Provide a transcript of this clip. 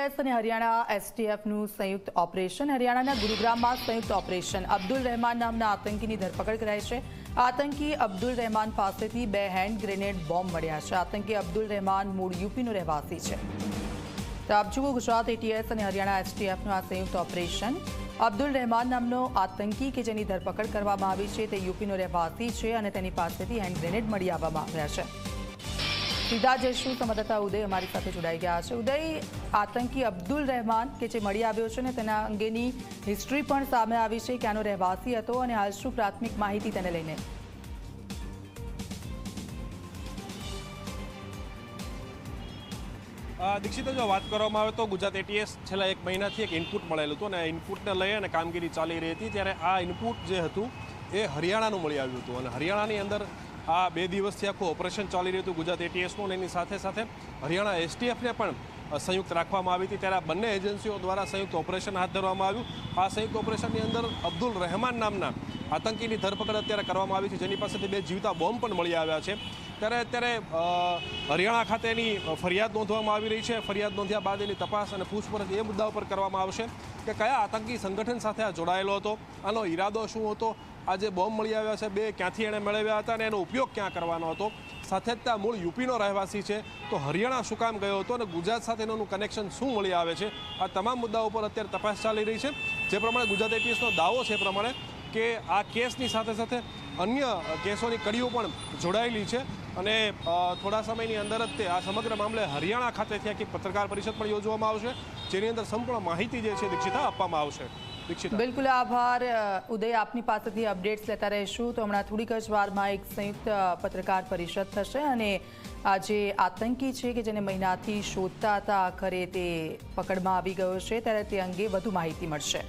ATS અને હરિયાણા એસટીએફનું સંયુક્ત operation. હરિયાણાના ગુરુગ્રામમાં સંયુક્ત ઓપરેશન. અબ્દુલ રહેમાન નામના આતંકીની ધરપકડ કરાઈ છે. આતંકી અબ્દુલ રહેમાન પાસેથી બે હેન્ડ ગ્રેનેડ બોમ્બ મળ્યા છે. આતંકી અબ્દુલ રહેમાન મૂળ યુપીનો રહેવાસી છે. તો આપ જુઓ ગુજરાત એટીએસ અને હરિયાણા એસટીએફનું આ સંયુક્ત ઓપરેશન. અબ્દુલ રહેમાન નામનો આતંકી કે જેની ધરપકડ કરવામાં આવી છે તે યુપીનો રહેવાસી છે અને તેની પાસેથી હેન્ડ ગ્રેનેડ મળી આવવામાં આવ્યા છે. સીધા જઈશું સંવાદદાતા ઉદય અમારી સાથે જોડાઈ ગયા છે. ઉદય, આતંકી અબ્દુલ રહેમાન કે જે મળી આવ્યો છે ને તેના અંગેની હિસ્ટ્રી પણ સામે આવી છે કે આનો રહેવાસી હતો અને હાલ શું પ્રાથમિક માહિતી તેને લઈને? દીક્ષિતા, જો વાત કરવામાં આવે તો ગુજરાત એટીએસ છેલ્લા એક મહિનાથી એક ઇનપુટ મળેલું હતું અને ઇનપુટને લઈ અને કામગીરી ચાલી રહી હતી. ત્યારે આ ઇનપુટ જે હતું એ હરિયાણાનું મળી આવ્યું હતું અને હરિયાણાની અંદર આ બે દિવસથી આખું ઓપરેશન ચાલી રહ્યું હતું ગુજરાત એટીએસનું એની સાથે સાથે હરિયાણા એસટીએફને પણ સંયુક્ત રાખવામાં આવી હતી. ત્યારે બંને એજન્સીઓ દ્વારા સંયુક્ત ઓપરેશન હાથ ધરવામાં આવ્યું. આ સંયુક્ત ઓપરેશનની અંદર અબ્દુલ રહેમાન નામના આતંકીની ધરપકડ અત્યારે કરવામાં આવી છે. જેની પાસેથી બે જીવતા બોમ્બ પણ મળી આવ્યા છે. ત્યારે અત્યારે હરિયાણા ખાતેની ફરિયાદ નોંધવામાં આવી રહી છે. ફરિયાદ નોંધ્યા બાદ એની તપાસ અને પૂછપરછ એ મુદ્દા ઉપર કરવામાં આવશે કે કયા આતંકી સંગઠન સાથે આ જોડાયેલો હતો, આનો ઈરાદો શું હતો આ જે બોમ્બ મળી આવ્યા છે, બે ક્યાંથી એણે મેળવ્યા હતા અને એનો ઉપયોગ ક્યાં કરવાનો હતો. સાથે જ ત્યાં મૂળ યુપીનો રહેવાસી છે. તો હરિયાણા શું કામ ગયો હતો અને ગુજરાત સાથે એનું કનેક્શન શું મળી આવે છે? આ તમામ મુદ્દાઓ ઉપર અત્યારે તપાસ ચાલી રહી છે. જે પ્રમાણે ગુજરાત એટીએસનો દાવો છે એ પ્રમાણે કે આ કેસની સાથે સાથે અન્ય કેસોની કડીઓ પણ જોડાયેલી છે. અને થોડા સમયની અંદર જ તે આ સમગ્ર મામલે હરિયાણા ખાતેથી આખી પત્રકાર પરિષદ પણ યોજવામાં આવશે, જેની અંદર સંપૂર્ણ માહિતી જે છે દીક્ષિતા આપવામાં આવશે. બિલકુલ આભાર ઉદય આપની પાસેથી અપડેટ્સ લેતા રહીશું. તો હમણાં થોડીક જ વારમાં એક સંયુક્ત પત્રકાર પરિષદ થશે અને આ જે આતંકી છે કે જેને મહિનાથી શોધતા હતા, આખરે તે પકડમાં આવી ગયો છે, ત્યારે તે અંગે વધુ માહિતી મળશે.